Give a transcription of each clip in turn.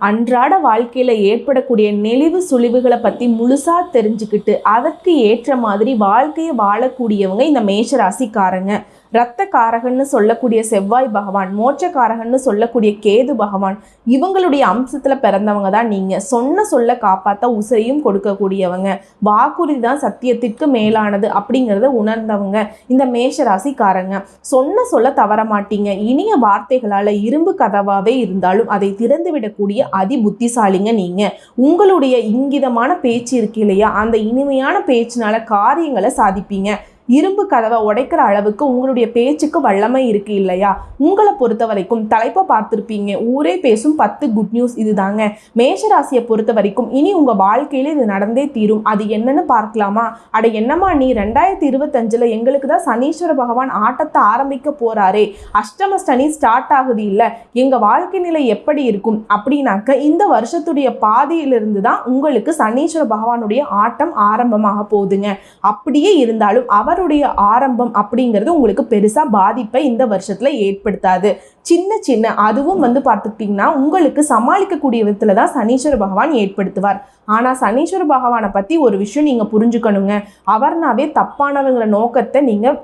அன்றாட வாழ்க்கையில் ஏற்படக்கூடிய நெளிவு சுழிவுகளை பற்றி முழுசாக தெரிஞ்சுக்கிட்டு அதற்கு ஏற்ற மாதிரி வாழ்க்கையை வாழக்கூடியவங்க இந்த மேஷராசிக்காரங்க இரத்த காரகன்னு சொல்லக்கூடிய செவ்வாய் பகவான் மோட்சக்காரகன்னு சொல்லக்கூடிய கேது பகவான் இவங்களுடைய அம்சத்தில் பிறந்தவங்க தான் நீங்கள் சொன்ன சொல்ல காப்பாற்ற உசையும் கொடுக்கக்கூடியவங்க. வாக்குறுதி தான் சத்தியத்திற்கு மேலானது அப்படிங்கிறத உணர்ந்தவங்க இந்த மேஷராசிக்காரங்க. சொன்ன சொல்ல தவற மாட்டீங்க. இனிய வார்த்தைகளால் இரும்பு கதவாகவே இருந்தாலும் அதை திறந்து விடக்கூடிய அதி புத்திசாலிங்க நீங்கள் உங்களுடைய இங்கிதமான பேச்சு இருக்கு இல்லையா? அந்த இனிமையான பேச்சினால காரியங்களை சாதிப்பீங்க. இரும்பு கதவை உடைக்கிற அளவுக்கு உங்களுடைய பேச்சுக்கு வல்லமை இருக்கு இல்லையா? உங்களை பொறுத்த வரைக்கும் தலைப்பை பார்த்துருப்பீங்க. ஊரே பேசும் பத்து குட் நியூஸ் இதுதாங்க. மேஷராசியை பொறுத்த வரைக்கும் இனி உங்க வாழ்க்கையில இது நடந்தே தீரும். அது என்னன்னு பார்க்கலாமா? அட என்னம்மா நீ ரெண்டாயிரத்தி இருபத்தஞ்சுல எங்களுக்கு தான் சனீஸ்வர பகவான் ஆட்டத்தை ஆரம்பிக்க போறாரே. அஷ்டம சனி ஸ்டார்ட் ஆகுது இல்ல. எங்க வாழ்க்கை நிலை எப்படி இருக்கும்? அப்படின்னாக்க இந்த வருஷத்துடைய பாதியிலிருந்து தான் உங்களுக்கு சனீஸ்வர பகவானுடைய ஆட்டம் ஆரம்பமாக போகுதுங்க. அப்படியே இருந்தாலும் அவர் அவருடைய ஆரம்பம் அப்படிங்கிறது உங்களுக்கு பெருசா பாதிப்பை இந்த வருஷத்துல ஏற்படுத்தாது. சின்ன சின்ன அதுவும் வந்து பார்த்துக்கிட்டிங்கன்னா உங்களுக்கு சமாளிக்கக்கூடிய விதத்துல தான் சனீஸ்வர பகவான் ஏற்படுத்துவார். ஆனால் சனீஸ்வர பகவானை பற்றி ஒரு விஷயம் நீங்கள் புரிஞ்சுக்கணுங்க. அவர்னாவே தப்பானவங்கிற நோக்கத்தை நீங்கள்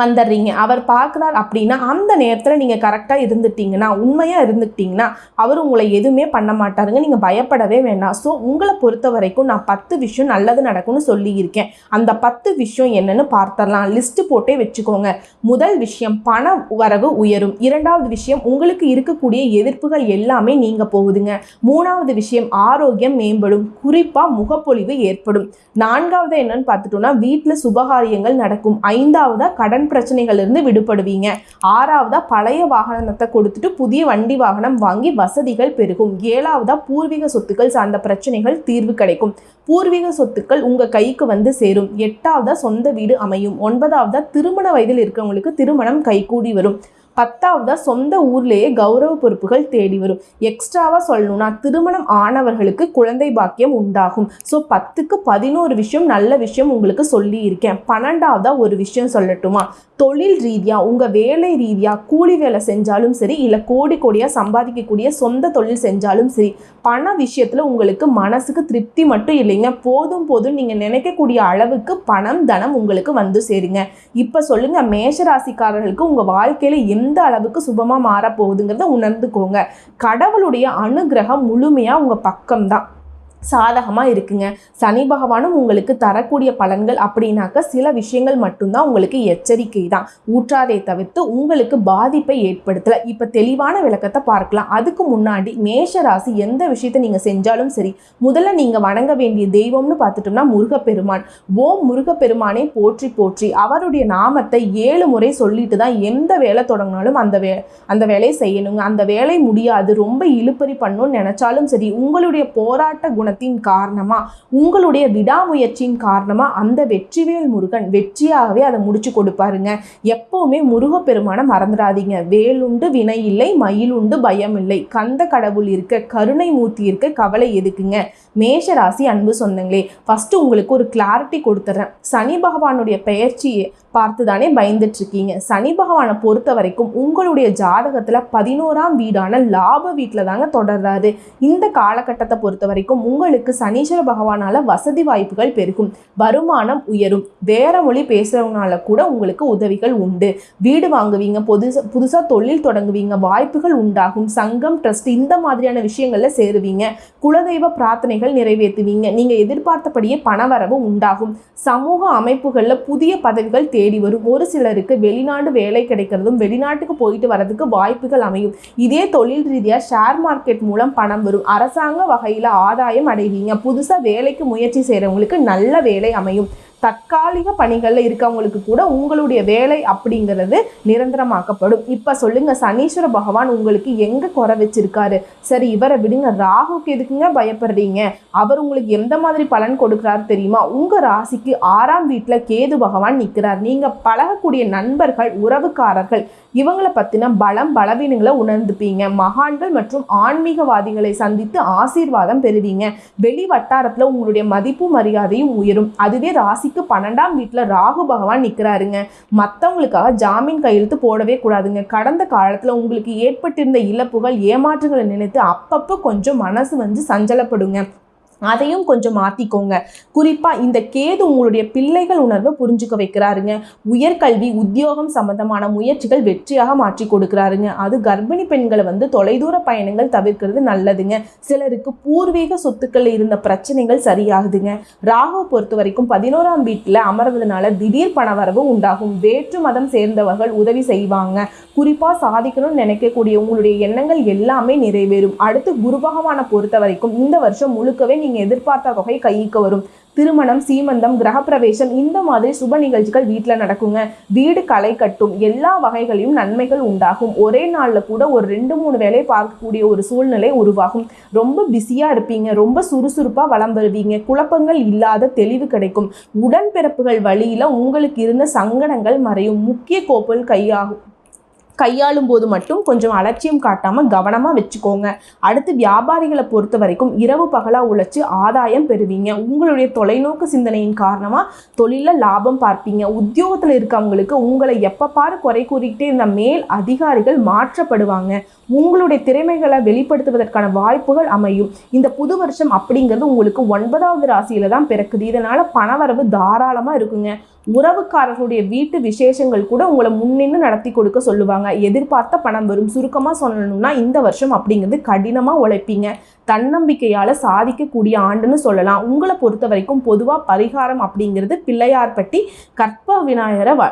வந்துடுறீங்க. அவர் பார்க்குறார் அப்படின்னா அந்த நேரத்தில் நீங்கள் கரெக்டாக இருந்துட்டீங்கன்னா உண்மையாக இருந்துக்கிட்டீங்கன்னா அவர் உங்களை எதுவுமே பண்ண மாட்டாருங்க. நீங்கள் பயப்படவே வேண்டாம். ஸோ உங்களை பொறுத்த வரைக்கும் நான் பத்து விஷயம் நல்லது நடக்கும்னு சொல்லியிருக்கேன். அந்த பத்து விஷயம் என்னென்னு பார்த்துடலாம். லிஸ்ட்டு போட்டே வச்சுக்கோங்க. முதல் விஷயம் பண வரவு உயரும். இரண்டாவது விஷயம் உங்களுக்கு இருக்கக்கூடிய எதிர்ப்புகள் எல்லாமே நீங்கள் போகுதுங்க. மூணாவது விஷயம் ஆரோக்கியம் மேம்படும். குறிப்பாக முகப்பொழிவு ஏற்படும். நான்காவது என்னன்னு பார்த்துட்டோம்னா வீட்டில் சுபகாரியங்கள் நடக்கும். ஐந்தாவதாக கடன் பிரச்சனைகள் இருந்து விடுபடுவீங்க. ஆறாவதா பழைய வாகனத்தை கொடுத்துட்டு புதிய வண்டி வாகனம் வாங்கி வசதிகள் பெருகும். ஏழாவதா பூர்வீக சொத்துக்கள் சார்ந்த பிரச்சனைகள் தீர்வு கிடைக்கும். பூர்வீக சொத்துக்கள் உங்க கைக்கு வந்து சேரும். எட்டாவதா சொந்த வீடு அமையும். ஒன்பதாவதா திருமண வயதில் இருக்கிறவங்களுக்கு திருமணம் கைகூடி வரும். பத்தாவதா சொந்த ஊர்லேயே கௌரவ பொறுப்புகள் தேடி வரும். எக்ஸ்ட்ராவாக சொல்லணும்னா திருமணம் ஆனவர்களுக்கு குழந்தை பாக்கியம் உண்டாகும். ஸோ பத்துக்கு பதினோரு விஷயம் நல்ல விஷயம் உங்களுக்கு சொல்லி இருக்கேன் பன்னெண்டாவதா ஒரு விஷயம் சொல்லட்டுமா? தொழில் ரீதியாக உங்கள் வேலை ரீதியாக கூலி வேலை செஞ்சாலும் சரி இல்லை கோடி கோடியாக சம்பாதிக்கக்கூடிய சொந்த தொழில் செஞ்சாலும் சரி பண விஷயத்தில் உங்களுக்கு மனசுக்கு திருப்தி மட்டும் இல்லைங்க. போதும் போதும் நீங்கள் நினைக்கக்கூடிய அளவுக்கு பணம் தனம் உங்களுக்கு வந்து சேருங்க. இப்போ சொல்லுங்கள் மேஷராசிக்காரர்களுக்கு உங்கள் வாழ்க்கையில் எந்த அளவுக்கு சுபமாக மாறப்போகுதுங்கிறத உணர்ந்துக்கோங்க. கடவுளுடைய அனுகிரகம் முழுமையாக உங்கள் பக்கம்தான். சாதகமாக இருக்குங்க. சனி பகவானும் உங்களுக்கு தரக்கூடிய பலன்கள் அப்படின்னாக்க சில விஷயங்கள் மட்டும்தான் உங்களுக்கு எச்சரிக்கை தான். ஊற்றாதே தவிர்த்து உங்களுக்கு பாதிப்பை ஏற்படுத்தலை. இப்போ தெளிவான விளக்கத்தை பார்க்கலாம். அதுக்கு முன்னாடி மேஷ ராசி எந்த விஷயத்தை நீங்கள் செஞ்சாலும் சரி முதல்ல நீங்கள் வணங்க வேண்டிய தெய்வம்னு பார்த்துட்டோம்னா முருகப்பெருமான். ஓம் முருகப்பெருமானே போற்றி போற்றி. அவருடைய நாமத்தை ஏழு முறை சொல்லிட்டு தான் எந்த வேலை தொடங்கினாலும் அந்த வே அந்த வேலையை செய்யணுங்க. அந்த வேலை முடியாது. ரொம்ப இழுப்பறி பண்ணணும்னு நினச்சாலும் சரி உங்களுடைய போராட்ட குணத்தின் காரணமா உங்களுடைய விடாமுயற்சியின் காரணமா அந்த வெற்றிவேல் முருகன் வெற்றியாகவே அதை முடிச்சு கொடுப்பாருங்க. எப்பவுமே முருகப்பெருமானை மறந்துடாதீங்க. வேலுண்டு வினை இல்லை மயில் உண்டு பயம் இல்லை. கந்த கடவுள் இருக்க கருணை மூர்த்தி இருக்க கவலை எதுக்குங்க? மேஷராசி அன்பு சொந்தங்களே ஃபர்ஸ்ட் உங்களுக்கு ஒரு கிளாரிட்டி கொடுத்துட்றேன் சனி பகவானுடைய பெயர்ச்சியை பார்த்து தானே பயந்துட்டு இருக்கீங்க சனி பகவானை பொறுத்த வரைக்கும் உங்களுடைய ஜாதகத்துல பதினோராம் வீடான லாப வீட்டில் தாங்க தொடர்றாரு. இந்த காலகட்டத்தை பொறுத்த வரைக்கும் உங்களுக்கு சனீஸ்வர பகவானால வசதி வாய்ப்புகள் பெருகும். வருமானம் உயரும். வேற மொழி பேசுகிறவங்கனால கூட உங்களுக்கு உதவிகள் உண்டு. வீடு வாங்குவீங்க புதுசா புதுசா தொழில் தொடங்குவீங்க வாய்ப்புகள் உண்டாகும். சங்கம் ட்ரஸ்ட் இந்த மாதிரியான விஷயங்கள்ல சேருவீங்க. குலதெய்வ பிரார்த்தனைகள் நிறைவேற்றுவீங்க. நீங்க எதிர்பார்த்தபடியே பணவரவு உண்டாகும். சமூக அமைப்புகள்ல புதிய பதவிகள் தேடி வரும். ஒரு சிலருக்கு வெளிநாடு வேலை கிடைக்கிறதும் வெளிநாட்டுக்கு போயிட்டு வரதுக்கு வாய்ப்புகள் அமையும். இதே தொழில் ரீதியா ஷேர் மார்க்கெட் மூலம் பணம் வரும். அரசாங்க வகையில ஆதாயம் அடைவீங்க. புதுசா வேலைக்கு முயற்சி செய்கிறவங்களுக்கு நல்ல வேலை அமையும். தற்காலிக பணிகளில் இருக்கவங்களுக்கு கூட உங்களுடைய வேலை அப்படிங்கிறது நிரந்தரமாக்கப்படும். இப்போ சொல்லுங்க சனீஸ்வர பகவான் உங்களுக்கு எங்கே குறை வச்சிருக்காரு? சரி இவரை விடுங்க. ராகுக்கு எதுக்குங்க பயப்படுறீங்க? அவர் உங்களுக்கு எந்த மாதிரி பலன் கொடுக்குறாரு தெரியுமா? உங்கள் ராசிக்கு ஆறாம் வீட்டில் கேது பகவான் நிற்கிறார் நீங்கள் பழகக்கூடிய நண்பர்கள் உறவுக்காரர்கள் இவங்களை பற்றின பலம் பலவீனங்களை உணர்ந்துப்பீங்க. மகான்கள் மற்றும் ஆன்மீகவாதிகளை சந்தித்து ஆசீர்வாதம் பெறுவீங்க. வெளி வட்டாரத்தில் உங்களுடைய மதிப்பு மரியாதையும் உயரும். அதுவே ராசிக்கு பன்னெண்டாம் வீட்டில் ராகு பகவான் நிற்கிறாருங்க மற்றவங்களுக்காக ஜாமீன் கையெழுத்து போடவே கூடாதுங்க. கடந்த காலத்தில் உங்களுக்கு ஏற்பட்டிருந்த இழப்புகள் ஏமாற்றங்களை நினைத்து அப்பப்போ கொஞ்சம் மனசு வந்து சஞ்சலப்படுங்க. அதையும் கொஞ்சம் மாற்றிக்கோங்க குறிப்பாக இந்த கேது உங்களுடைய பிள்ளைகள் உணர்வை புரிஞ்சுக்க வைக்கிறாருங்க. உயர்கல்வி உத்தியோகம் சம்பந்தமான முயற்சிகள் வெற்றியாக மாற்றி கொடுக்குறாருங்க. அது கர்ப்பிணி பெண்களை வந்து தொலைதூர பயணங்கள் தவிர்க்கிறது நல்லதுங்க. சிலருக்கு பூர்வீக சொத்துக்கள் இருந்த பிரச்சனைகள் சரியாகுதுங்க. ராகு பொறுத்த வரைக்கும் பதினோராம் வீட்டில் அமர்வதனால திடீர் பணவரவு உண்டாகும். வேற்று மதம் சேர்ந்தவர்கள் உதவி செய்வாங்க. குறிப்பாக சாதிக்கணும்னு நினைக்கக்கூடிய உங்களுடைய எண்ணங்கள் எல்லாமே நிறைவேறும். அடுத்து குரு பகவானை பொறுத்த வரைக்கும் இந்த வருஷம் முழுக்கவே நீங்கள் எதிர்பார்த்த தொகை கைக்கு வரும். திருமணம் சீமந்தம் கிரகப்பிரவேசம் இந்த மாதிரி சுப நிகழ்ச்சிகள் வீட்டில் நடக்குங்க. வீடு களை கட்டும். எல்லா வகைகளையும் நன்மைகள் உண்டாகும். ஒரே நாளில் கூட ஒரு ரெண்டு மூணு வேலையை பார்க்கக்கூடிய ஒரு சூழ்நிலை உருவாகும். ரொம்ப பிஸியாக இருப்பீங்க. ரொம்ப சுறுசுறுப்பாக வளம் வருவீங்க. குழப்பங்கள் இல்லாத தெளிவு கிடைக்கும். உடன்பிறப்புகள் வழியில் உங்களுக்கு இருந்த சங்கடங்கள் மறையும். முக்கிய கோப்புகள் கையாகும். கையாளும் போது மட்டும் கொஞ்சம் அலட்சியம் காட்டாமல் கவனமாக வச்சுக்கோங்க. அடுத்து வியாபாரிகளை பொறுத்த வரைக்கும் இரவு பகலாக உழைச்சி ஆதாயம் பெறுவீங்க. உங்களுடைய தொலைநோக்கு சிந்தனையின் காரணமாக தொழிலில் லாபம் பார்ப்பீங்க. உத்தியோகத்தில் இருக்கவங்களுக்கு உங்களை எப்போ பாரு குறை கூறிக்கிட்டே இருந்த மேல் அதிகாரிகள் மாற்றப்படுவாங்க. உங்களுடைய திறமைகளை வெளிப்படுத்துவதற்கான வாய்ப்புகள் அமையும். இந்த புது வருஷம் அப்படிங்கிறது உங்களுக்கு ஒன்பதாவது ராசியில தான் பிறக்குது. இதனால் பணவரவு தாராளமாக இருக்குங்க. உறவுக்காரர்களுடைய வீட்டு விசேஷங்கள் கூட உங்களை முன்னின்று நடத்தி கொடுக்க சொல்லுவாங்க. எதிர்பார்த்த பணம் வரும். சுருக்கமாக சொல்லணும்னா இந்த வருஷம் அப்படிங்கிறது கடினமாக உழைப்பீங்க. தன்னம்பிக்கையால் சாதிக்கக்கூடிய ஆண்டுன்னு சொல்லலாம். உங்களை பொறுத்த வரைக்கும் பொதுவாக பரிகாரம் அப்படிங்கிறது பிள்ளையார்பட்டி கற்ப விநாயகரை வ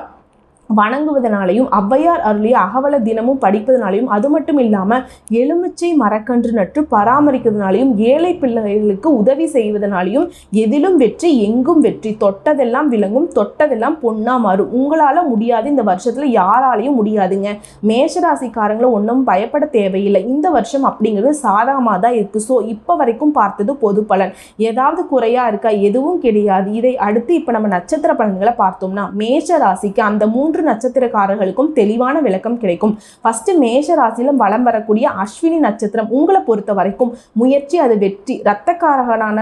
வணங்குவதனாலையும் ஔவையார் அருளிய அகவல தினமும் படிப்பதனாலையும் அது மட்டும் இல்லாமல் எலுமிச்சை மரக்கன்று நட்டு பராமரிக்கிறதுனாலையும் ஏழை பிள்ளைகளுக்கு உதவி செய்வதனாலையும் எதிலும் வெற்றி எங்கும் வெற்றி தொட்டதெல்லாம் விளங்கும் தொட்டதெல்லாம் பொன்னா மாறும் உங்களால் முடியாது இந்த வருஷத்தில் யாராலையும் முடியாதுங்க. மேஷராசிக்காரங்களும் ஒன்றும் பயப்பட தேவையில்லை. இந்த வருஷம் அப்படிங்கிறது சாதகமாக தான் இருக்குது ஸோ இப்போ வரைக்கும் பார்த்தது பொது பலன். ஏதாவது குறையா இருக்கா எதுவும் கிடையாது. இதை அடுத்து இப்போ நம்ம நட்சத்திர பலன்களை பார்த்தோம்னா மேஷ ராசிக்கு அந்த மூன்று நட்சத்திரக்காரர்களுக்கும் தெளிவான விளக்கம் கிடைக்கும். ஃபர்ஸ்ட் மேஷ ராசியிலும் வளம் வரக்கூடிய அஸ்வினி நட்சத்திரம் உங்களை பொறுத்த வரைக்கும் முயற்சி அது வெற்றி. இரத்தக்காரகனான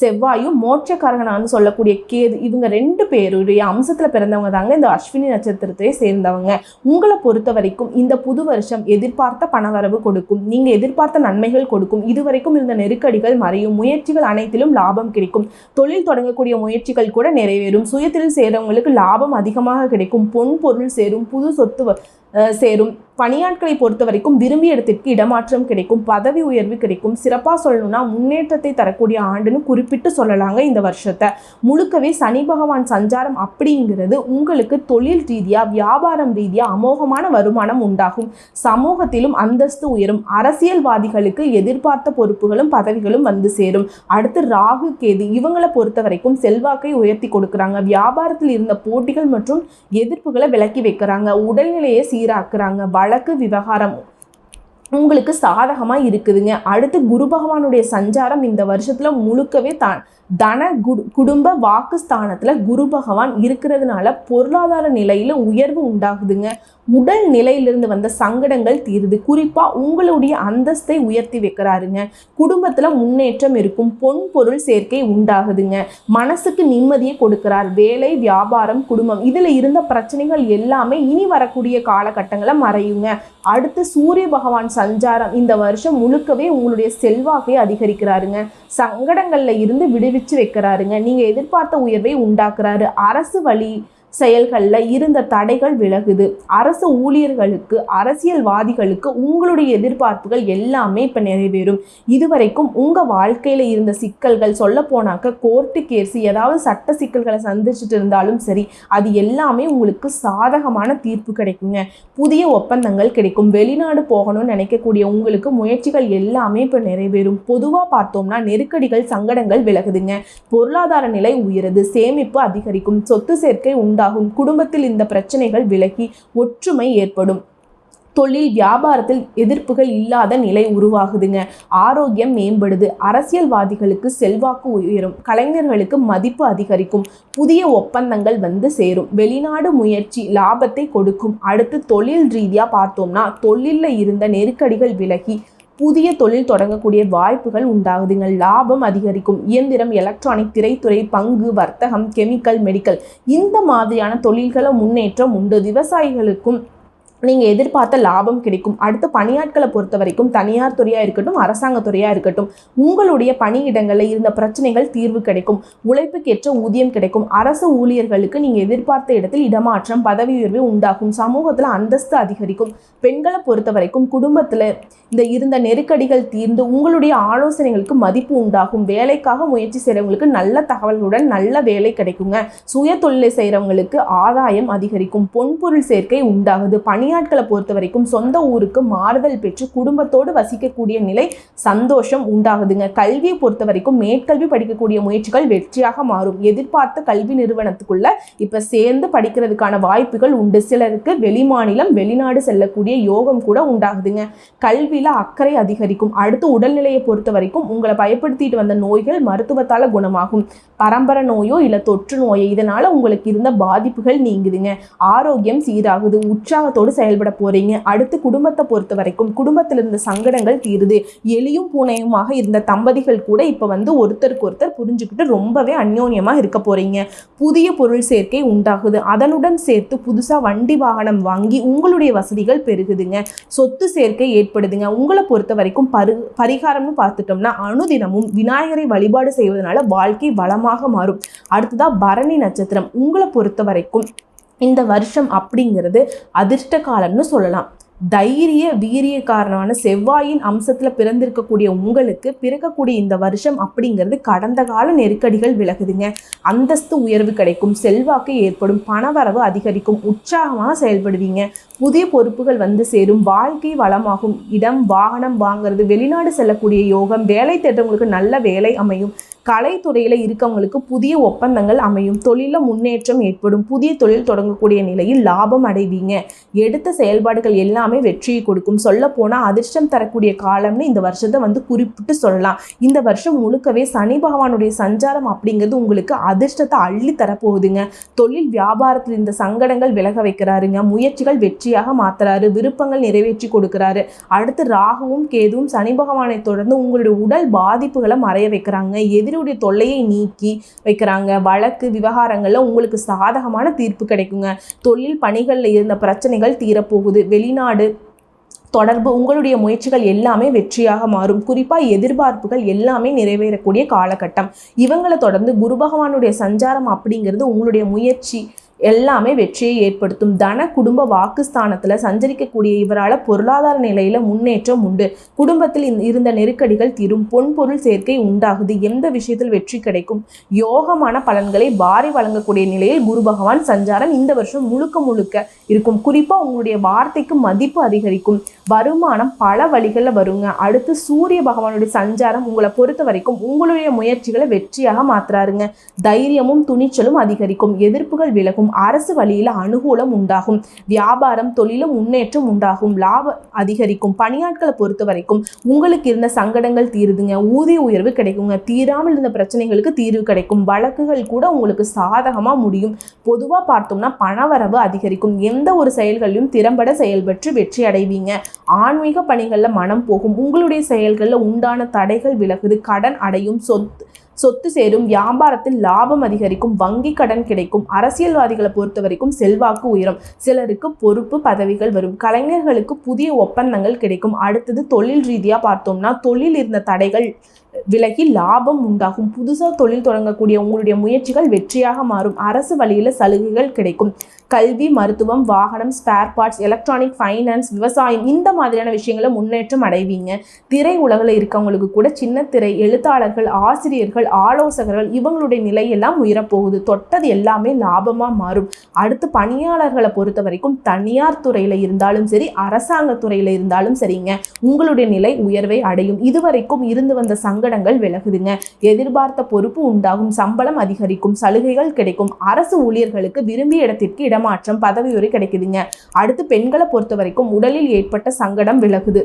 செவ்வாயும் மோட்சக்காரகனான்னு சொல்லக்கூடிய கேது இவங்க ரெண்டு பேருடைய அம்சத்தில் பிறந்தவங்க தாங்க இந்த அஸ்வினி நட்சத்திரத்தை சேர்ந்தவங்க. உங்களை பொறுத்த வரைக்கும் இந்த புது வருஷம் எதிர்பார்த்த பணவரவு கொடுக்கும் நீங்கள் எதிர்பார்த்த நன்மைகள் கொடுக்கும் இதுவரைக்கும் இருந்த நெருக்கடிகள் மறையும் முயற்சிகள் அனைத்திலும் லாபம் கிடைக்கும். தொழில் தொடங்கக்கூடிய முயற்சிகள் கூட நிறைவேறும் சுயத்தில் சேரவங்களுக்கு லாபம் அதிகமாக கிடைக்கும் பொன் பொருள் சேரும் புது சொத்து வ- சேரும். பணியாட்களை பொறுத்த வரைக்கும் விரும்பிய இடத்திற்கு இடமாற்றம் கிடைக்கும் பதவி உயர்வு கிடைக்கும் சிறப்பாக சொல்லணும்னா முன்னேற்றத்தை தரக்கூடிய ஆண்டுன்னு குறிப்பிட்டு சொல்லலாங்க இந்த வருஷத்தை. முழுக்கவே சனி பகவான் சஞ்சாரம் அப்படிங்கிறது உங்களுக்கு தொழில் ரீதியாக வியாபாரம் ரீதியாக அமோகமான வருமானம் உண்டாகும். சமூகத்திலும் அந்தஸ்து உயரும். அரசியல்வாதிகளுக்கு எதிர்பார்த்த பொறுப்புகளும் பதவிகளும் வந்து சேரும். அடுத்து ராகு கேது இவங்களை பொறுத்த வரைக்கும் செல்வாக்கை உயர்த்தி கொடுக்குறாங்க. வியாபாரத்தில் இருந்த போட்டிகள் மற்றும் எதிர்ப்புகளை விலக்கி வைக்கிறாங்க. உடல்நிலையை சீராக்குறாங்க. வழக்கு விவகாரம் உங்களுக்கு சாதகமாக இருக்குதுங்க. அடுத்து குரு பகவானுடைய சஞ்சாரம் இந்த வருஷத்தில் முழுக்கவே தான் தன குடு குடும்ப வாக்குஸ்தானத்தில் குரு பகவான் இருக்கிறதுனால பொருளாதார நிலையில் உயர்வு உண்டாகுதுங்க. உடல் நிலையிலிருந்து வந்த சங்கடங்கள் தீருது. குறிப்பாக உங்களுடைய அந்தஸ்தை உயர்த்தி வைக்கிறாருங்க. குடும்பத்தில் முன்னேற்றம் இருக்கும். பொன் பொருள் சேர்க்கை உண்டாகுதுங்க. மனசுக்கு நிம்மதியை கொடுக்கிறார். வேலை வியாபாரம் குடும்பம் இதில் இருந்த பிரச்சனைகள் எல்லாமே இனி வரக்கூடிய காலகட்டங்களை மறையுங்க. அடுத்து சூரிய பகவான் சஞ்சாரம் இந்த வருஷம் முழுக்கவே உங்களுடைய செல்வாக்கை அதிகரிக்கிறாருங்க. சங்கடங்களில் இருந்து விடு விரித்து வைக்கிறாருங்க. நீங்கள் எதிர்பார்த்த உயர்வை உண்டாக்குறாரு. அரசு வழி செயல்களில் இருந்த தடைகள் விலகுது. அரசு ஊழியர்களுக்கு அரசியல்வாதிகளுக்கு உங்களுடைய எதிர்பார்ப்புகள் எல்லாமே இப்போ நிறைவேறும். இதுவரைக்கும் உங்கள் வாழ்க்கையில் இருந்த சிக்கல்கள் சொல்ல போனாக்க கோர்ட்டு கேஸு ஏதாவது சட்ட சிக்கல்களை சந்திச்சுட்டு இருந்தாலும் சரி அது எல்லாமே உங்களுக்கு சாதகமான தீர்ப்பு கிடைக்குங்க. புதிய ஒப்பந்தங்கள் கிடைக்கும். வெளிநாடு போகணும்னு நினைக்கக்கூடிய உங்களுக்கு முயற்சிகள் எல்லாமே இப்போ நிறைவேறும். பொதுவாக பார்த்தோம்னா நெருக்கடிகள் சங்கடங்கள் விலகுதுங்க. பொருளாதார நிலை உயருது. சேமிப்பு அதிகரிக்கும். சொத்து சேர்க்கை உண்டாகும். குடும்பத்தில் இந்த பிரச்சனைகள் விலகி ஒற்றுமை ஏற்படும். தொழில் வியாபாரத்தில் எதிர்ப்புகள் இல்லாத நிலை உருவாகுதுங்க. ஆரோக்கியம் மேம்படுது. அரசியல்வாதிகளுக்கு செல்வாக்கு உயரும். கலைஞர்களுக்கு மதிப்பு அதிகரிக்கும். புதிய ஒப்பந்தங்கள் வந்து சேரும். வெளிநாடு முயற்சி லாபத்தை கொடுக்கும். அடுத்து தொழில் ரீதியாக பார்த்தோம்னா தொழிலில் இருந்த நெருக்கடிகள் விலகி புதிய தொழில் தொடங்கக்கூடிய வாய்ப்புகள் உண்டாகுதுங்க. லாபம் அதிகரிக்கும். இயந்திரம் எலக்ட்ரானிக் திரைத்துறை பங்கு வர்த்தகம் கெமிக்கல் மெடிக்கல் இந்த மாதிரியான தொழில்களை முன்னேற்றம் உண்டு. விவசாயிகளுக்கும் நீங்கள் எதிர்பார்த்த லாபம் கிடைக்கும். அடுத்து பணியாட்களை பொறுத்த வரைக்கும் தனியார் துறையாக இருக்கட்டும் அரசாங்க துறையாக இருக்கட்டும் உங்களுடைய பணியிடங்களில் இருந்த பிரச்சனைகள் தீர்வு கிடைக்கும். உழைப்புக்கேற்ற ஊதியம் கிடைக்கும். அரசு ஊழியர்களுக்கு நீங்கள் எதிர்பார்த்த இடத்தில் இடமாற்றம் பதவி உயர்வு உண்டாகும். சமூகத்தில் அந்தஸ்து அதிகரிக்கும். பெண்களை பொறுத்த வரைக்கும் குடும்பத்தில் இந்த இருந்த நெருக்கடிகள் தீர்ந்து உங்களுடைய ஆலோசனைகளுக்கு மதிப்பு உண்டாகும். வேலைக்காக முயற்சி செய்கிறவங்களுக்கு நல்ல தகவல்களுடன் நல்ல வேலை கிடைக்குங்க. சுய தொழிலை செய்கிறவங்களுக்கு ஆதாயம் அதிகரிக்கும். பொன்பொருள் சேர்க்கை உண்டாகுது. பணியாட்களை பொறுத்த வரைக்கும் சொந்த ஊருக்கு மாறுதல் பெற்று குடும்பத்தோடு வசிக்கக்கூடிய நிலை சந்தோஷம் உண்டாகுதுங்க. கல்வியை பொறுத்த வரைக்கும் மேற்கல்வி படிக்கக்கூடிய முயற்சிகள் வெற்றியாக மாறும். எதிர்பார்த்த கல்வி நிறுவனத்துக்குள்ள இப்போ சேர்ந்து படிக்கிறதுக்கான வாய்ப்புகள் உண்டு. சிலருக்கு வெளிமாநிலம் வெளிநாடு செல்லக்கூடிய யோகம் கூட உண்டாகுதுங்க. கல்வியில் அக்கறை அதிகரிக்கும். அடுத்து உடல்நிலையை பொறுத்த வரைக்கும் உங்களை பயப்படுத்திட்டு வந்த நோய்கள் மருத்துவத்தால் குணமாகும். பரம்பரை நோயோ இல்லை தொற்று நோயோ இதனால் உங்களுக்கு இருந்த பாதிப்புகள் நீங்குதுங்க. ஆரோக்கியம் சீராகுது. உற்சாகத்தோடு செயல்பட போறீங்க. அடுத்து குடும்பத்தை பொறுத்த வரைக்கும் குடும்பத்தில் இருந்த சங்கடங்கள் தீருது. எலியும் பூனையுமாக இருந்த தம்பதிகள் கூட இப்போ வந்து ஒருத்தருக்கு ஒருத்தர் புரிஞ்சுக்கிட்டு ரொம்பவே அந்யோன்யமாக இருக்க போறீங்க. புதிய பொருள் சேர்க்கை உண்டாகுது. அதனுடன் சேர்த்து புதுசாக வண்டி வாகனம் வாங்கி உங்களுடைய வசதிகள் பெருகுதுங்க. சொத்து சேர்க்கை ஏற்படுதுங்க. உங்களை பொறுத்த வரைக்கும் பரு பரிகாரம்னு பார்த்துட்டோம்னா அனுதினமும் விநாயகரை வழிபாடு செய்வதனால வாழ்க்கை வளமாக மாறும். அடுத்ததா பரணி நட்சத்திரம். உங்களை பொறுத்த வரைக்கும் இந்த வருஷம் அப்படிங்கிறது அதிர்ஷ்ட காலம்னு சொல்லலாம். தைரிய வீரியக்காரனான செவ்வாயின் அம்சத்தில் பிறந்திருக்கக்கூடிய உங்களுக்கு பிறக்கக்கூடிய இந்த வருஷம் அப்படிங்கிறது கடந்த கால நெருக்கடிகள் விலகுதுங்க. அந்தஸ்து உயர்வு கிடைக்கும் செல்வாக்கு ஏற்படும் பணவரவு அதிகரிக்கும் உற்சாகமாக செயல்படுவீங்க. புதிய பொறுப்புகள் வந்து சேரும் வாழ்க்கை வளமாகும். இடம் வாகனம் வாங்குறது வெளிநாடு செல்லக்கூடிய யோகம் வேலை தேடுறவங்களுக்கு நல்ல வேலை அமையும். கலைத்துறையில் இருக்கவங்களுக்கு புதிய ஒப்பந்தங்கள் அமையும். தொழிலில் முன்னேற்றம் ஏற்படும். புதிய தொழில் தொடங்கக்கூடிய நிலையில் லாபம் அடைவீங்க. எடுத்த செயல்பாடுகள் எல்லாமே வெற்றியை கொடுக்கும். சொல்ல போனால் அதிர்ஷ்டம் தரக்கூடிய காலம்னு இந்த வருஷத்தை வந்து குறிப்பிட்டு சொல்லலாம். இந்த வருஷம் முழுக்கவே சனி பகவானுடைய சஞ்சாரம் அப்படிங்கிறது உங்களுக்கு அதிர்ஷ்டத்தை அள்ளி தரப்போகுதுங்க. தொழில் வியாபாரத்தில் இந்த சங்கடங்கள் விலக வைக்கிறாருங்க. முயற்சிகள் வெற்றியாக மாத்துறாரு. விருப்பங்கள் நிறைவேற்றி கொடுக்குறாரு. அடுத்து ராகுவும் கேதுவும் சனி பகவானை தொடர்ந்து உங்களுடைய உடல் பாதிப்புகளை மறைய வைக்கிறாங்க. எதிரியுடைய தொல்லையை நீக்கி வைக்கிறாங்க. வழக்கு விவகாரங்களில் உங்களுக்கு சாதகமான தீர்ப்பு கிடைக்குங்க. தொழில் பணிகளில் இருந்த பிரச்சனைகள் தீரப்போகுது. வெளிநாடு தொடர்பு உங்களுடைய முயற்சிகள் எல்லாமே வெற்றியாக மாறும். குறிப்பாக எதிர்பார்ப்புகள் எல்லாமே நிறைவேறக்கூடிய காலகட்டம். இவங்களை தொடர்ந்து குரு பகவானுடைய சஞ்சாரம் அப்படிங்கிறது உங்களுடைய முயற்சி எல்லாமே வெற்றியை ஏற்படுத்தும். தன குடும்ப வாக்குஸ்தானத்தில் சஞ்சரிக்கக்கூடிய இவரால் பொருளாதார நிலையில் முன்னேற்றம் உண்டு. குடும்பத்தில் இருந்த நெருக்கடிகள் தீரும். பொன்பொருள் சேர்க்கை உண்டாகுது. எந்த விஷயத்தில் வெற்றி கிடைக்கும்? யோகமான பலன்களை வாரி வழங்கக்கூடிய நிலையில் குரு பகவான் சஞ்சாரம் இந்த வருஷம் முழுக்க முழுக்க இருக்கும். குறிப்பாக உங்களுடைய வார்த்தைக்கு மதிப்பு அதிகரிக்கும். வருமானம் பல வழிகளில் வருங்க. அடுத்து சூரிய பகவானுடைய சஞ்சாரம் உங்களை பொறுத்த வரைக்கும் உங்களுடைய முயற்சிகளை வெற்றியாக மாற்றாருங்க தைரியமும் துணிச்சலும் அதிகரிக்கும். எதிர்ப்புகள் விலகும். அரசு வழியில் அனுகூலம் உண்டாகும். வியாபாரம் தொழிலும் முன்னேற்றம் உண்டாகும். லாபம் அதிகரிக்கும். பணியாட்களை பொறுத்த வரைக்கும் உங்களுக்கு இருந்த சங்கடங்கள் தீருதுங்க. ஊதிய உயர்வு கிடைக்குங்க. தீராமல் இருந்த பிரச்சனைகளுக்கு தீர்வு கிடைக்கும். வழக்குகள் கூட உங்களுக்கு சாதகமாக முடியும். பொதுவாக பார்த்தோம்னா பணவரவு அதிகரிக்கும். எந்த ஒரு செயல்களிலும் திறம்பட செயல்பட்டு வெற்றி அடைவீங்க. ஆன்மீக பணிகளில் மனம் போகும். உங்களுடைய செயல்களில் உண்டான தடைகள் விலகுது. கடன் அடையும் சொத்து சொத்து சேரும் வியாபாரத்தில் லாபம் அதிகரிக்கும் வங்கி கடன் கிடைக்கும் அரசியல்வாதிகளை பொறுத்த வரைக்கும் செல்வாக்கு உயரும். சிலருக்கு பொறுப்பு பதவிகள் வரும். கலைஞர்களுக்கு புதிய ஒப்பந்தங்கள் கிடைக்கும். அடுத்தது தொழில் ரீதியாக பார்த்தோம்னா தொழில் இருந்த தடைகள் விலகி லாபம் உண்டாகும். புதுசாக தொழில் தொடங்கக்கூடிய உங்களுடைய முயற்சிகள் வெற்றியாக மாறும். அரசு வழியில் சலுகைகள் கிடைக்கும். கல்வி மருத்துவம் வாகனம் ஸ்பேர் பார்ட்ஸ் எலக்ட்ரானிக் ஃபைனான்ஸ் விவசாயம் இந்த மாதிரியான விஷயங்களை முன்னேற்றம் அடைவீங்க. திரை உலகில் இருக்கவங்களுக்கு கூட சின்ன திரை எழுத்தாளர்கள் ஆசிரியர்கள் ஆலோசகர்கள் இவங்களுடைய நிலையெல்லாம் உயரப்போகுது. தொட்டது எல்லாமே லாபமாக மாறும். அடுத்து பணியாளர்களை பொறுத்த வரைக்கும் தனியார் துறையில் இருந்தாலும் சரி அரசாங்க துறையில் இருந்தாலும் சரிங்க. உங்களுடைய நிலை உயர்வை அடையும். இதுவரைக்கும் இருந்து வந்த சங்க சங்கடங்கள் விலகுதுங்க. எதிர்பார்த்த பொறுப்பு உண்டாகும் சம்பளம் அதிகரிக்கும் சலுகைகள் கிடைக்கும். அரசு ஊழியர்களுக்கு விரும்பிய இடத்திற்கு இடமாற்றம் பதவி உயர்வு கிடைக்குதுங்க. அடுத்து பெண்களை பொறுத்த வரைக்கும் உடலில் ஏற்பட்ட சங்கடம் விலகுது.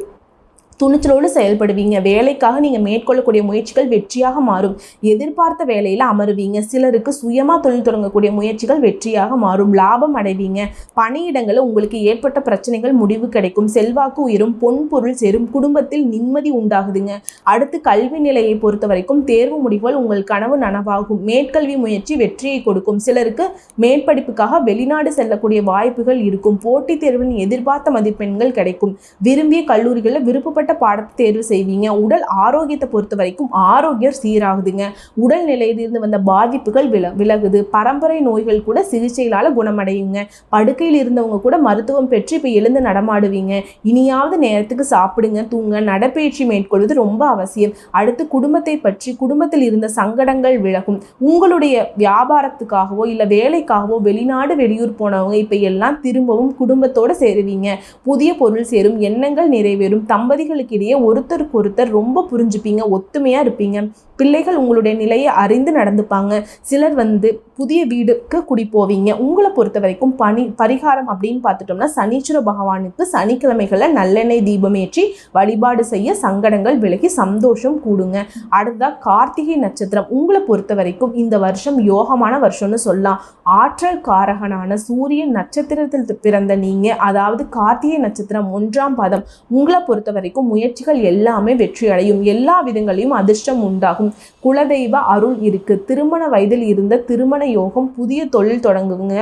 துணிச்சலோடு செயல்படுவீங்க. வேலைக்காக நீங்கள் மேற்கொள்ளக்கூடிய முயற்சிகள் வெற்றியாக மாறும். எதிர்பார்த்த வேலையில் அமருவீங்க. சிலருக்கு சுயமாக தொழில் தொடங்கக்கூடிய முயற்சிகள் வெற்றியாக மாறும். லாபம் அடைவீங்க. பணியிடங்களில் உங்களுக்கு ஏற்பட்ட பிரச்சனைகள் முடிவு கிடைக்கும். செல்வாக்கு உயரும். பொன் பொருள் சேரும். குடும்பத்தில் நிம்மதி உண்டாகுதுங்க. அடுத்து கல்வி நிலையை பொறுத்த வரைக்கும் தேர்வு முடிவுகள் உங்கள் கனவு நனவாகும். மேற்கல்வி முயற்சி வெற்றியை கொடுக்கும். சிலருக்கு மேற்படிப்புக்காக வெளிநாடு செல்லக்கூடிய வாய்ப்புகள் இருக்கும். போட்டித் தேர்வின் எதிர்பார்த்த மதிப்பெண்கள் கிடைக்கும். விரும்பிய கல்லூரிகளில் விருப்பப்பட்ட பாடத்தை தேர்வு செய்வீங்க. உடல் ஆரோக்கியத்தை பொறுத்த வரைக்கும் ஆரோக்கியம் சீராகுதுங்க. உடல் நிலையிலிருந்து வந்த பாதிப்புகள் வில விலகுது. பரம்பரை நோய்கள் கூட சிகிச்சைகளால் குணமடையுங்க. படுக்கையில் இருந்தவங்க கூட மருத்துவம் பெற்று இப்போ எழுந்து நடமாடுவீங்க. இனியாவது நேரத்துக்கு சாப்பிடுங்க தூங்க. நடப்பயிற்சி மேற்கொள்வது ரொம்ப அவசியம். அடுத்து குடும்பத்தை பற்றி குடும்பத்தில் இருந்த சங்கடங்கள் விலகும். உங்களுடைய வியாபாரத்துக்காகவோ இல்லை வேலைக்காகவோ வெளிநாடு வெளியூர் போனவங்க இப்போ எல்லாம் திரும்பவும் குடும்பத்தோடு சேருவீங்க. புதிய பொருள் சேரும் எண்ணங்கள் நிறைவேறும். தம்பதிகள் தம்பதிகளுக்கு இடையே ஒருத்தருக்கு ஒருத்தர் ரொம்ப புரிஞ்சுப்பீங்க ஒத்துமையாக இருப்பீங்க. பிள்ளைகள் உங்களுடைய நிலையை அறிந்து நடந்துப்பாங்க. சிலர் வந்து புதிய வீடுக்கு குடி போவீங்க உங்களை பொறுத்த வரைக்கும் பனி பரிகாரம் அப்படின்னு பார்த்துட்டோம்னா சனீஸ்வர பகவானுக்கு சனிக்கிழமைகளில் நல்லெண்ணெய் தீபம் ஏற்றி வழிபாடு செய்ய சங்கடங்கள் விலகி சந்தோஷம் கூடுங்க. அடுத்ததாக கார்த்திகை நட்சத்திரம். உங்களை பொறுத்த வரைக்கும் இந்த வருஷம் யோகமான வருஷம்னு சொல்லலாம். ஆற்றல் காரகனான சூரியன் நட்சத்திரத்தில் பிறந்த நீங்க அதாவது கார்த்திகை நட்சத்திரம் ஒன்றாம் பாதம். உங்களை பொறுத்த வரைக்கும் முயற்சிகள் எல்லாமே வெற்றி அடையும் எல்லா விதங்களையும் அதிர்ஷ்டம் உண்டாகும். குலதெய்வ அருள் இருக்கு. திருமண வயதில் இருந்த திருமண யோகம் புதிய தொழில் தொடங்குங்க.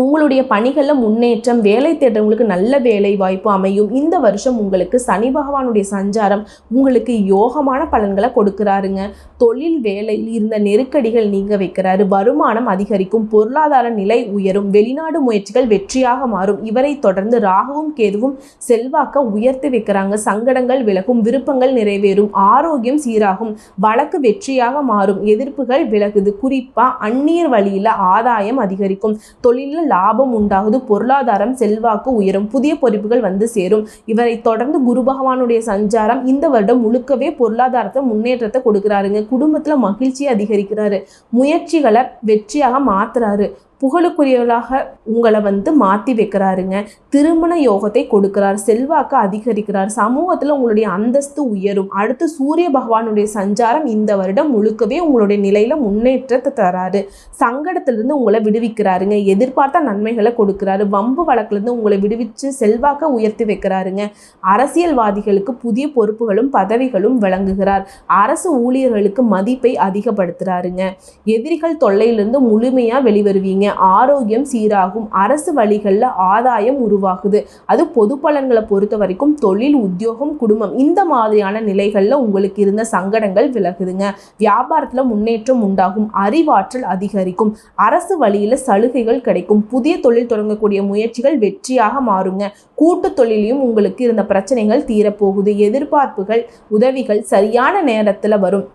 உங்களுடைய பணிகளில் முன்னேற்றம் வேலை தேடுறவங்களுக்கு நல்ல வேலை வாய்ப்பு அமையும். இந்த வருஷம் உங்களுக்கு சனி பகவானுடைய சஞ்சாரம் உங்களுக்கு யோகமான பலன்களை கொடுக்குறாருங்க. தொழில் வேலையில் இருந்த நெருக்கடிகள் நீங்க வைக்கிறாரு. வருமானம் அதிகரிக்கும் பொருளாதார நிலை உயரும் வெளிநாடு முயற்சிகள் வெற்றியாக மாறும். இவரை தொடர்ந்து ராகுவும் கேதுவும் செல்வாக்க உயர்த்தி வைக்கிறாங்க. சங்கடங்கள் விலகும் விருப்பங்கள் நிறைவேறும் ஆரோக்கியம் சீராகும் வழக்கு வெற்றியாக மாறும் எதிர்ப்புகள் விலகுது. குறிப்பாக அந்நீர் வழியில் ஆதாயம் அதிகரிக்கும். தொழிலில் லாபம் உண்டாகுது பொருளாதாரம் செல்வாக்கு உயரும் புதிய பொறுப்புகள் வந்து சேரும். இவரை தொடர்ந்து குரு பகவானுடைய சஞ்சாரம் இந்த வருடம் முழுக்கவே பொருளாதாரத்தை முன்னேற்றத்தை கொடுக்குறாருங்க. குடும்பத்துல மகிழ்ச்சியை அதிகரிக்கிறாரு. முயற்சிகளை வெற்றியாக மாத்துறாரு. புகழுக்குரியவர்களாக உங்களை வந்து மாற்றி வைக்கிறாருங்க. திருமண யோகத்தை கொடுக்கிறார் செல்வாக்கு அதிகரிக்கிறார். சமூகத்தில் உங்களுடைய அந்தஸ்து உயரும். அடுத்து சூரிய பகவானுடைய சஞ்சாரம் இந்த வருடம் முழுக்கவே உங்களுடைய நிலையில முன்னேற்றத்தை தராரு. சங்கடத்திலிருந்து உங்களை விடுவிக்கிறாருங்க. எதிர்பார்த்த நன்மைகளை கொடுக்கிறாரு. வம்பு வழக்கிலிருந்து உங்களை விடுவிச்சு செல்வாக்க உயர்த்தி வைக்கிறாருங்க. அரசியல்வாதிகளுக்கு புதிய பொறுப்புகளும் பதவிகளும் வழங்குகிறார். அரசு ஊழியர்களுக்கு மதிப்பை அதிகப்படுத்துறாருங்க. எதிரிகள் தொல்லையிலிருந்து முழுமையா வெளிவருவீங்க. ஆரோக்கியம் சீராகும். அரசு வழிகளில் ஆதாயம் உருவாகுது. அது பொது பலன்களை பொறுத்த வரைக்கும் தொழில் உத்தியோகம் குடும்பம் இந்த மாதிரியான நிலைகளில் உங்களுக்கு இருந்த சங்கடங்கள் விலகுதுங்க. வியாபாரத்தில் முன்னேற்றம் உண்டாகும். அறிவாற்றல் அதிகரிக்கும். அரசு வழியில் சலுகைகள் கிடைக்கும். புதிய தொழில் தொடங்கக்கூடிய முயற்சிகள் வெற்றியாக மாறுங்க. கூட்டு தொழிலையும் உங்களுக்கு இருந்த பிரச்சனைகள் தீரப்போகுது. எதிர்பார்ப்புகள் உதவிகள் சரியான நேரத்தில் வரும்.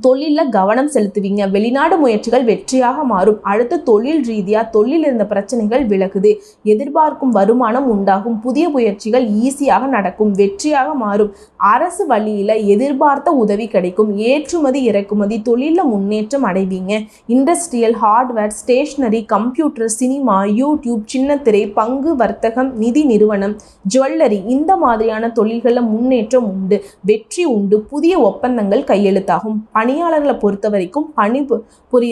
தொழிலில் கவனம் செலுத்துவீங்க. வெளிநாடு முயற்சிகள் வெற்றியாக மாறும். அடுத்த தொழில் ரீதியாக தொழில் இருந்த பிரச்சனைகள் விலகுது. எதிர்பார்க்கும் வருமானம் உண்டாகும். புதிய முயற்சிகள் ஈஸியாக நடக்கும். வெற்றியாக மாறும். அரசு வழியில் எதிர்பார்த்த உதவி கிடைக்கும். ஏற்றுமதி இறக்குமதி தொழிலில் முன்னேற்றம் அடைவீங்க. Industrial hardware stationery computer cinema YouTube சின்னத்திரை பங்கு வர்த்தகம் நிதி நிறுவனம் ஜுவல்லரி இந்த மாதிரியான தொழில்களில் முன்னேற்றம் உண்டு. வெற்றி உண்டு. புதிய ஒப்பந்தங்கள் கையெழுத்தாகும். பணியாளர்களை பொறுத்த வரைக்கும் பணி பு-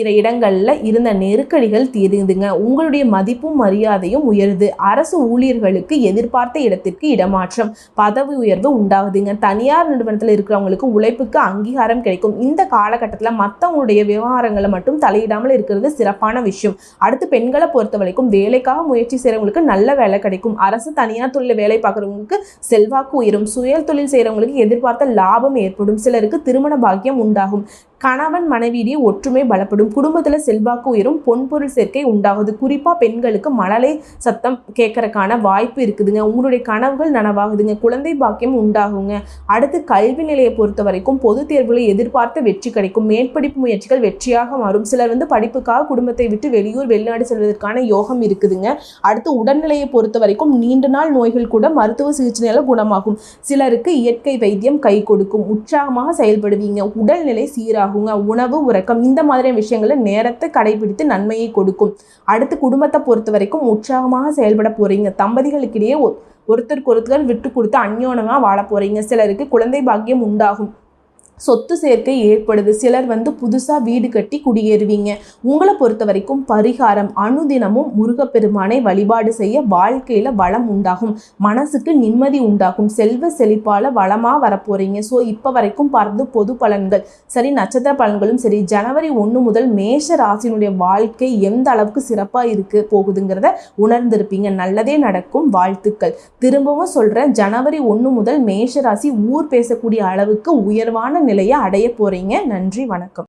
இடங்களில் இருந்த நெருக்கடிகள் தீருதுங்க உங்களுடைய மதிப்பும் மரியாதையும் உயருது. அரசு ஊழியர்களுக்கு எதிர்பார்த்த இடத்திற்கு இடமாற்றம் பதவி உயர்வு உண்டாகுதுங்க. தனியார் நிறுவனத்தில் இருக்கிறவங்களுக்கு உழைப்புக்கு அங்கீகாரம் கிடைக்கும். இந்த காலகட்டத்தில் மற்றவங்களுடைய விவகாரங்களை மட்டும் தலையிடாமல் இருக்கிறது சிறப்பான விஷயம். அடுத்து பெண்களை பொறுத்த வரைக்கும் வேலைக்காக முயற்சி செய்கிறவங்களுக்கு நல்ல வேலை கிடைக்கும். அரசு தனியார் தொழில் வேலை பார்க்குறவங்களுக்கு செல்வாக்கு உயரும். சுய தொழில் செய்கிறவங்களுக்கு எதிர்பார்த்த லாபம் ஏற்படும். சிலருக்கு திருமண பாக்கியம் உண்டாகும். algo கணவன் மனைவியிடையே ஒற்றுமை பலப்படும். குடும்பத்தில் செல்வாக்கு உயரும். பொன்பொருள் சேர்க்கை உண்டாகுது. குறிப்பாக பெண்களுக்கு மழலை சத்தம் கேட்கறக்கான வாய்ப்பு இருக்குதுங்க. உங்களுடைய கனவுகள் நனவாகுதுங்க. குழந்தை பாக்கியம் உண்டாகுங்க. அடுத்து கல்வி நிலையை பொறுத்த வரைக்கும் பொது தேர்வுகளை எதிர்பார்த்த வெற்றி கிடைக்கும். மேற்படிப்பு முயற்சிகள் வெற்றியாக மாறும். சிலர் வந்து படிப்புக்காக குடும்பத்தை விட்டு வெளியூர் வெளிநாடு செல்வதற்கான யோகம் இருக்குதுங்க. அடுத்து உடல்நிலையை பொறுத்த வரைக்கும் நீண்ட நாள் நோய்கள் கூட மருத்துவ சிகிச்சையால் குணமாகும். சிலருக்கு இயற்கை வைத்தியம் கை கொடுக்கும். உற்சாகமாக செயல்படுவீங்க. உடல்நிலை சீராக சீராகுங்க உணவு உறக்கம் இந்த மாதிரியான விஷயங்களை நேரத்தை கடைபிடித்து நன்மையை கொடுக்கும். அடுத்து குடும்பத்தை பொறுத்த வரைக்கும் உற்சாகமாக செயல்பட போறீங்க. தம்பதிகளுக்கிடையே ஒருத்தருக்கு ஒருத்தர் விட்டு கொடுத்து அந்யோனமாக வாழ போறீங்க. சிலருக்கு குழந்தை பாக்கியம் உண்டாகும். சொத்து சேர்க்கை ஏற்படுது. சிலர் வந்து புதுசாக வீடு கட்டி குடியேறுவீங்க. உங்களை பொறுத்த வரைக்கும் பரிகாரம் அனுதினமும் முருகப்பெருமானை வழிபாடு செய்ய வாழ்க்கையில் வளம் உண்டாகும். மனசுக்கு நிம்மதி உண்டாகும். செல்வ செழிப்பால் வளமாக வரப்போகிறீங்க ஸோ இப்போ வரைக்கும் பார்த்து பொது பலன்கள். சரி நட்சத்திர பலன்களும் சரி. ஜனவரி ஒன்று முதல் மேஷ ராசியினுடைய வாழ்க்கை எந்த அளவுக்கு சிறப்பாக இருக்கு போகுதுங்கிறத உணர்ந்திருப்பீங்க. நல்லதே நடக்கும். வாழ்த்துக்கள். திரும்பவும் சொல்கிறேன் ஜனவரி ஒன்று முதல் மேஷ ராசி ஊர் பேசக்கூடிய அளவுக்கு உயர்வான நிலையை அடைய போறீங்க. நன்றி வணக்கம்.